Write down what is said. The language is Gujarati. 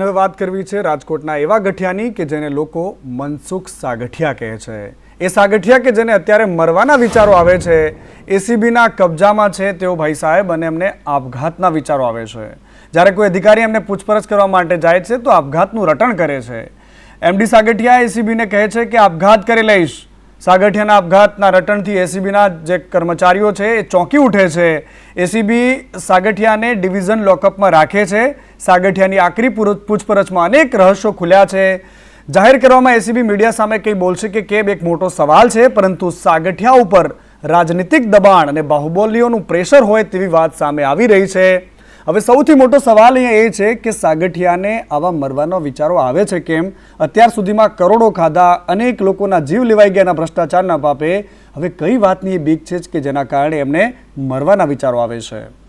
હવે વાત કરવી છે રાજકોટના એવા ગઠિયાની કે જેને લોકો મનસુખ સાગઠિયા કહે છે. એ સાગઠિયા કે જેને અત્યારે મરવાના વિચારો આવે છે? એસીબીના કબજામાં છે તેઓ ભાઈ સાહેબ અને એમને આપઘાતના વિચારો આવે છે. જ્યારે કોઈ અધિકારી એમને પૂછપરછ કરવા માટે જાય છે તો આપઘાતનું રટણ કરે છે. એમડી સાગઠિયા એસીબીને કહે છે કે, આપઘાત કરી લઈશ. સાગઠિયાના આપઘાતના રટણથી એસીબીના જે કર્મચારીઓ છે એ ચોંકી ઉઠે છે. એસીબી સાગઠિયાને ડિવિઝન લોકઅપમાં રાખે છે. સાગઠિયાની આકરી પૂર- પૂછપરછમાં અનેક રહસ્યો ખુલ્યા છે. જાહેર કરવામાં એસીબી મીડિયા સામે કંઈ બોલશે કે કેમ એક મોટો સવાલ છે, પરંતુ સાગઠિયા ઉપર રાજનીતિક દબાણ અને બાહુબલીઓનું પ્રેશર હોય તેવી વાત સામે આવી રહી છે. હવે સૌથી મોટો સવાલ અહીંયા એ છે કે સાગઠિયાને આવા મરવાનો વિચારો આવે છે કેમ? અત્યાર સુધીમાં કરોડો ખાધા, અનેક લોકોના જીવ લેવાઈ ગયાના ભ્રષ્ટાચારના પાપે. હવે કઈ વાતની બીક છે કે જેના કારણે એમને મરવાના વિચારો આવે છે?